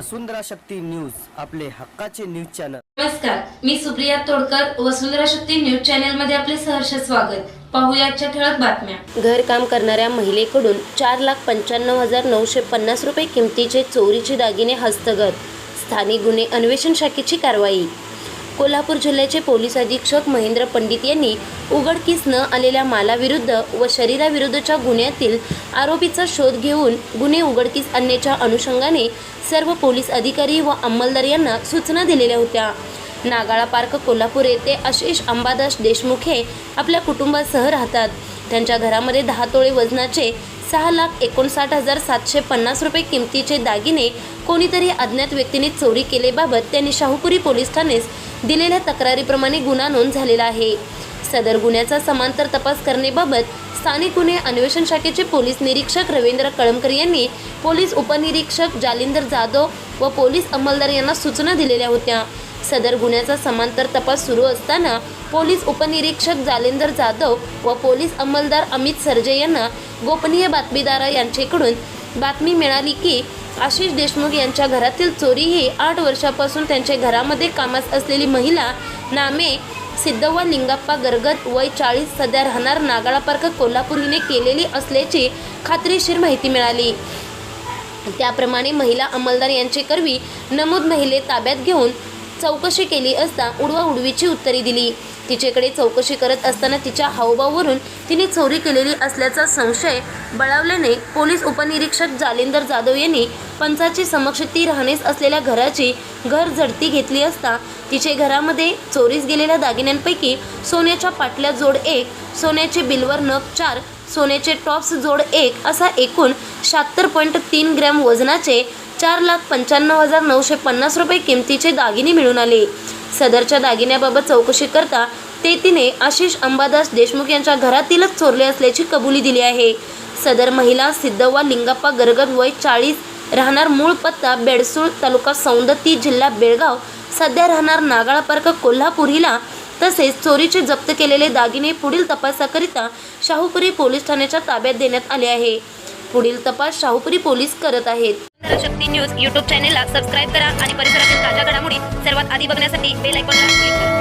वसुंधरा Shakti news आपले हक्काचे news channel. नमस्कार मी सुप्रिया तोडकर वसुंधरा शक्ती न्यूज चॅनलमध्ये आपले सहर्ष स्वागत. पाहूया आजच्या ठळक बातम्या. घरकाम करणाऱ्या महिलेकडून चार लाख पंच्याण्णव हजार नऊशे पन्नास रुपये किमतीचे चोरीचे दागिने हस्तगत. स्थानिक गुन्हे अन्वेषण शाखेची कारवाई. कोल्हापूर जिल्ह्याचे पोलीस अधीक्षक महेंद्र पंडित यांनी उघडकीस न आलेल्या मालाविरुद्ध व शरीराविरुद्धच्या गुन्ह्यातील आरोपीचा शोध घेऊन गुन्हे उघडकीस आणण्याच्या अनुषंगाने सर्व पोलीस अधिकारी व अंमलदार यांना सूचना दिलेल्या होत्या. नागाळा पार्क कोल्हापूर येथे आशिष अंबादास देशमुख हे आपल्या कुटुंबासह राहतात. त्यांच्या घरामध्ये दहा तोळे वजनाचे सहा लाख एकोणसाठ हजार सातशे पन्नास रुपये किमतीचे दागिने कोणीतरी अज्ञात व्यक्तीने चोरी केलेबाबत त्यांनी शाहूपुरी पोलीस ठाणेस दिलेल्या तक्रारीप्रमाणे गुन्हा नोंद झालेला आहे. सदर गुन्ह्याचा समांतर तपास करण्याबाबत स्थानिक गुन्हे अन्वेषण शाखेचे पोलीस निरीक्षक रवींद्र कळमकर यांनी पोलीस उपनिरीक्षक जालिंदर जाधव व पोलीस अंमलदार यांना सूचना दिलेल्या होत्या. सदर गुन्ह्याचा समांतर तपास सुरू असताना पोलीस उपनिरीक्षक जालिंदर जाधव व पोलीस अंमलदार अमित सरजे यांना गोपनीय बातमीदार यांच्याकडून बातमी मिळाली की आशिष देशमुख यांच्या घरातील चोरी ही आठ वर्षापासून त्यांच्या घरामध्ये कामास असलेली महिला नामे सिद्धवा लिंगाप्पा गरगत वय चाळीस सध्या राहणार नागाळा पार्क कोल्हापूर हिने केलेली असल्याची खात्रीशीर माहिती मिळाली. त्याप्रमाणे महिला अंमलदार यांची करवी नमूद महिले ताब्यात घेऊन चौकशी केली असता उडवा उडवीची उत्तरे दिली. तिच्याकडे चौकशी करत असताना तिच्या हावभावावरून तिने चोरी केलेली असल्याचा संशय बळावल्याने पोलीस उपनिरीक्षक जालिंदर जाधव यांनी पंचाची समक्ष ती राहणेस असलेल्या घराची घर झडती घेतली असता तिचे घरामध्ये चोरीस गेलेल्या दागिन्यांपैकी सोन्याच्या पाटल्या जोड एक सोन्याचे बिलवर नग चार सोन्याचे टॉप्स जोड एक असा एकूण शहात्तर पॉईंट तीन ग्रॅम वजनाचे चार लाख पंच्याण्णव हजार नऊशे पन्नास रुपये किमतीचे दागिने मिळून आले. सदरच्या दागिन्याबाबत चौकशी करता ते तिने आशिष अंबादास देशमुख यांच्या घरातीलच चोरले असल्याची कबुली दिली आहे. सदर महिला सिद्धवा लिंगाप्पा गरगत वय चाळीस राहणार मूळ पत्ता बेडसूळ तालुका सौंदती जिल्हा बेळगाव. सध्या राहणार नागाळा पार्क कोल्हापूर हिला. तसेच चोरीचे जप्त केलेले दागिने पुढील तपासाकरिता शाहूपुरी पोलीस ठाण्याच्या ताब्यात देण्यात आले आहे. पुढील तपास शाहूपुरी पोलीस करत आहेत. शक्ती न्यूज युट्यूब चॅनेलला सबस्क्राईब करा आणि परिसरातील ताज्या घडामोडी सर्वात आधी बघण्यासाठी बेल आयकॉनला क्लिक करा.